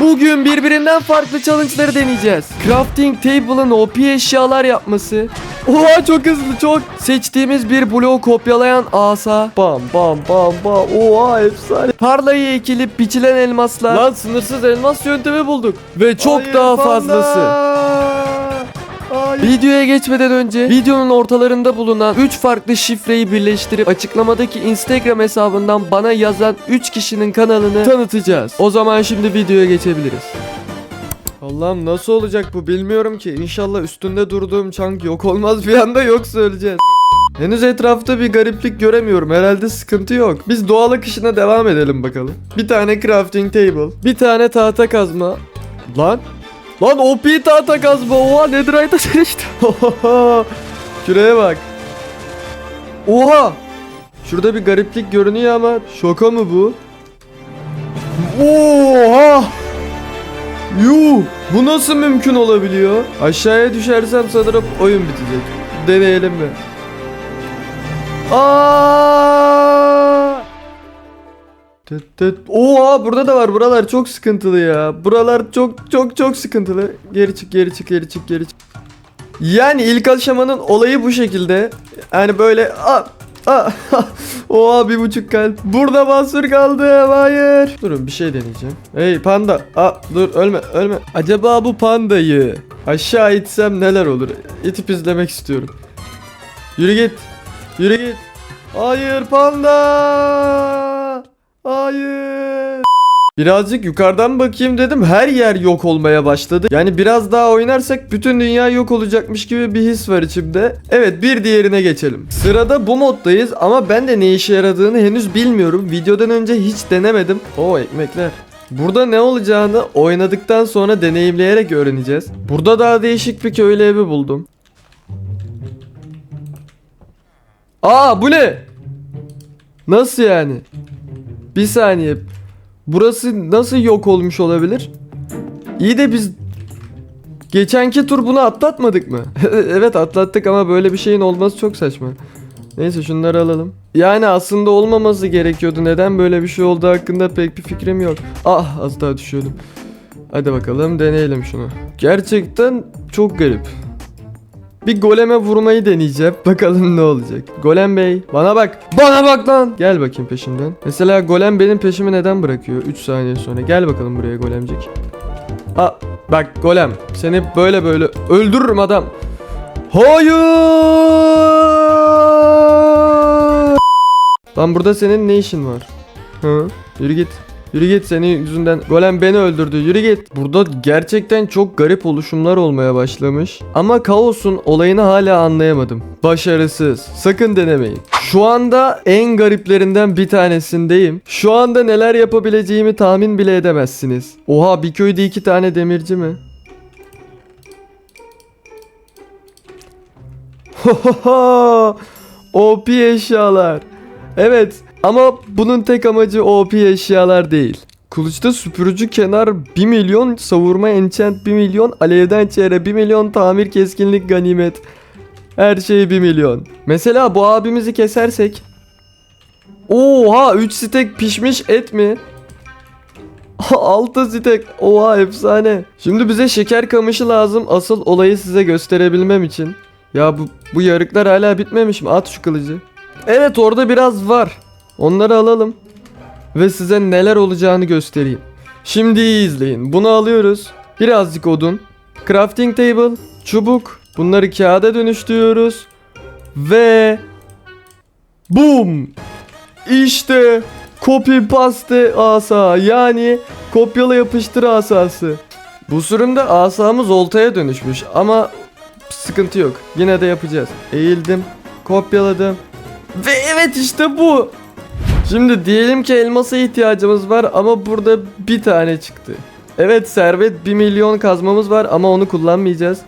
Bugün birbirinden farklı challenge'ları deneyeceğiz. Crafting table'ın OP eşyalar yapması. Oha çok hızlı çok. Seçtiğimiz bir bloğu kopyalayan asa. Bam bam bam bam. Oha efsane. Tarlayı ekilip biçilen elmaslar. Lan sınırsız elmas yöntemi bulduk. Ve çok Hayır, daha fazlası. Hayır. Videoya geçmeden önce videonun ortalarında bulunan 3 farklı şifreyi birleştirip açıklamadaki Instagram hesabından bana yazan 3 kişinin kanalını tanıtacağız. O zaman şimdi videoya geçebiliriz. Allah'ım nasıl olacak bu bilmiyorum ki. İnşallah üstünde durduğum çank yok olmaz bir anda yok söyleyeceğiz. Henüz etrafta bir gariplik göremiyorum. Herhalde sıkıntı yok. Biz doğal akışına devam edelim bakalım. Bir tane crafting table. Bir tane tahta kazma. Lan. Lan OP tahta kazma. Oha netherite'a seçtim. Şuraya bak. Oha. Şurada bir gariplik görünüyor ama şoka mı bu? Oha. Yuh. Bu nasıl mümkün olabiliyor? Aşağıya düşersem sanırım oyun bitecek. Deneyelim mi? Aa! Tıt. Oha burada da var. Buralar çok sıkıntılı ya. Buralar çok çok çok sıkıntılı. Geri çık, geri çık, geri çık, geri çık. Yani ilk aşamanın olayı bu şekilde. Yani böyle a a Oha bir buçuk kalp. Burada mahsur kaldım. Hayır. Durun bir şey deneyeceğim. Hey panda. Aa dur ölme ölme. Acaba bu pandayı aşağı itsem neler olur? İtip izlemek istiyorum. Yürü git. Yürü git. Hayır panda. Hayır. Birazcık yukarıdan bakayım dedim. Her yer yok olmaya başladı. Yani biraz daha oynarsak bütün dünya yok olacakmış gibi bir his var içimde. Evet bir diğerine geçelim. Sırada bu moddayız ama ben de ne işe yaradığını henüz bilmiyorum. Videodan önce hiç denemedim. Oo ekmekler. Burada ne olacağını oynadıktan sonra deneyimleyerek öğreneceğiz. Burada daha değişik bir köylü evi buldum. Aa bu ne? Nasıl yani? Bir saniye. Burası nasıl yok olmuş olabilir? İyi de biz geçenki tur bunu atlatmadık mı? evet atlattık ama böyle bir şeyin olması çok saçma. Neyse şunları alalım. Yani aslında olmaması gerekiyordu. Neden böyle bir şey oldu hakkında pek bir fikrim yok. Ah az daha düşüyordum. Hadi bakalım deneyelim şunu. Gerçekten çok garip. Bir goleme vurmayı deneyeceğim. Bakalım ne olacak. Golem bey bana bak. Bana bak lan. Gel bakayım peşimden. Mesela golem benim peşimi neden bırakıyor? 3 saniye sonra. Gel bakalım buraya golemcik. Aa bak golem. Seni böyle böyle öldürürüm adam. Hayır. Lan burada senin ne işin var? Hı? Yürü git. Yürü git senin yüzünden golem beni öldürdü yürü git. Burada gerçekten çok garip oluşumlar olmaya başlamış. Ama kaosun olayını hala anlayamadım. Başarısız. Sakın denemeyin. Şu anda en gariplerinden bir tanesindeyim. Şu anda neler yapabileceğimi tahmin bile edemezsiniz. Oha bir köyde iki tane demirci mi? OP eşyalar. Evet ama bunun tek amacı OP eşyalar değil. Kılıçta süpürücü kenar 1 milyon, savurma enchant 1 milyon, alevden çehre 1 milyon, tamir keskinlik ganimet. Her şey 1 milyon. Mesela bu abimizi kesersek. Oha 3 stek pişmiş et mi? 6 stek. Oha efsane. Şimdi bize şeker kamışı lazım asıl olayı size gösterebilmem için. Ya bu, bu yarıklar hala bitmemiş mi? At şu kılıcı. Evet orada biraz var. Onları alalım. Ve size neler olacağını göstereyim. Şimdi iyi izleyin. Bunu alıyoruz. Birazcık odun. Crafting table. Çubuk. Bunları kağıda dönüştürüyoruz. Ve... Boom! İşte copy paste asa yani kopyala yapıştır asası. Bu sürümde asamız oltaya dönüşmüş ama sıkıntı yok. Yine de yapacağız. Eğildim, kopyaladım. Ve evet işte bu. Şimdi diyelim ki elmasa ihtiyacımız var ama burada bir tane çıktı. Evet servet 1 milyon kazmamız var ama onu kullanmayacağız.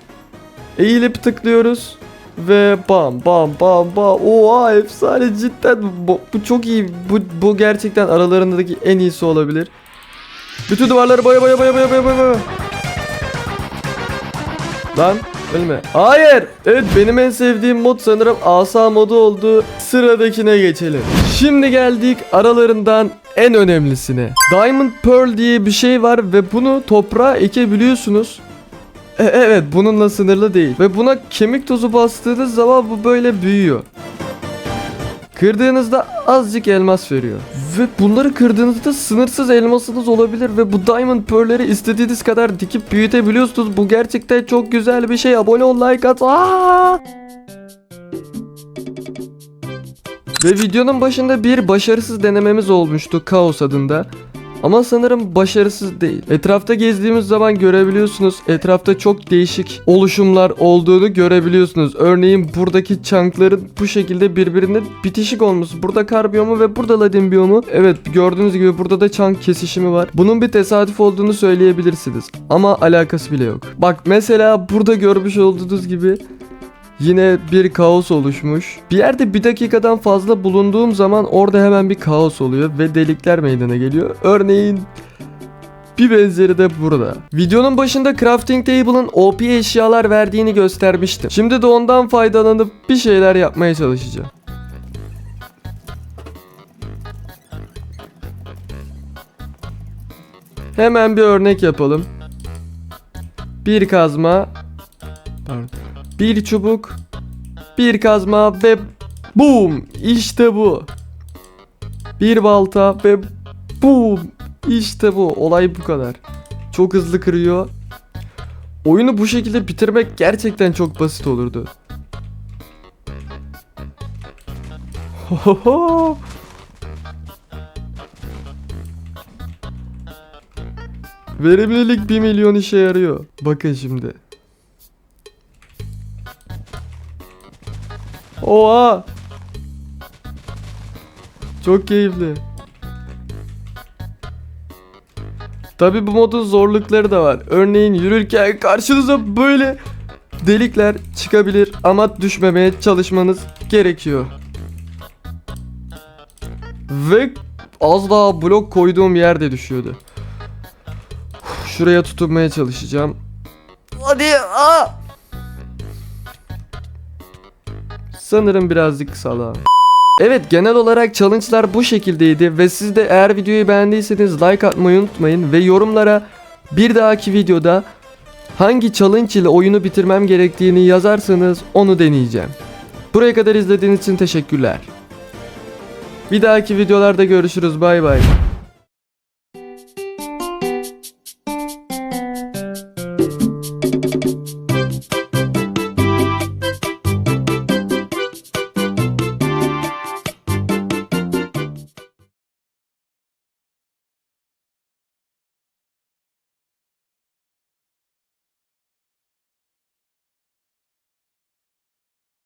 Eğilip tıklıyoruz. Ve bam bam bam bam. Oha efsane cidden bu, bu çok iyi. Bu, bu gerçekten aralarındaki en iyisi olabilir. Bütün duvarları boya boya boya boya boya boya. Lan Ölme. Hayır. Evet benim en sevdiğim mod sanırım asa modu oldu. Sıradakine geçelim. Şimdi geldik aralarından en önemlisine. Diamond Pearl diye bir şey var ve bunu toprağa ekebiliyorsunuz. E, evet bununla sınırlı değil. Ve buna kemik tozu bastığınız zaman bu böyle büyüyor. Kırdığınızda azıcık elmas veriyor. Ve bunları kırdığınızda sınırsız elmasınız olabilir ve bu Diamond Pearl'leri istediğiniz kadar dikip büyütebiliyorsunuz. Bu gerçekten çok güzel bir şey. Abone ol, like at. Aa! Ve videonun başında bir başarısız denememiz olmuştu Kaos adında. Ama sanırım başarısız değil. Etrafta gezdiğimiz zaman görebiliyorsunuz. Etrafta çok değişik oluşumlar olduğunu görebiliyorsunuz. Örneğin buradaki çankların bu şekilde birbirine bitişik olması. Burada kar biyomu ve burada ladin biyomu. Evet gördüğünüz gibi burada da çank kesişimi var. Bunun bir tesadüf olduğunu söyleyebilirsiniz. Ama alakası bile yok. Bak mesela burada görmüş olduğunuz gibi Yine bir kaos oluşmuş. Bir yerde bir dakikadan fazla bulunduğum zaman orada hemen bir kaos oluyor ve delikler meydana geliyor. Örneğin bir benzeri de burada. Videonun başında crafting table'ın OP eşyalar verdiğini göstermiştim. Şimdi de ondan faydalanıp bir şeyler yapmaya çalışacağım. Hemen bir örnek yapalım. Bir kazma, pardon, bir çubuk, bir kazma ve boom! İşte bu. Bir balta ve boom! İşte bu. Olay bu kadar. Çok hızlı kırıyor. Oyunu bu şekilde bitirmek gerçekten çok basit olurdu. Hohoho! Verimlilik 1 milyon işe yarıyor. Bakın şimdi. Oha! Çok keyifli. Tabi bu modun zorlukları da var. Örneğin yürürken karşınıza böyle delikler çıkabilir ama düşmemeye çalışmanız gerekiyor. Ve az daha blok koyduğum yerde düşüyordu. Şuraya tutunmaya çalışacağım. Hadi aa! Sanırım birazcık salağım. Evet genel olarak challenge'lar bu şekildeydi ve siz de eğer videoyu beğendiyseniz like atmayı unutmayın ve yorumlara bir dahaki videoda hangi challenge ile oyunu bitirmem gerektiğini yazarsanız onu deneyeceğim. Buraya kadar izlediğiniz için teşekkürler. Bir dahaki videolarda görüşürüz bay bay.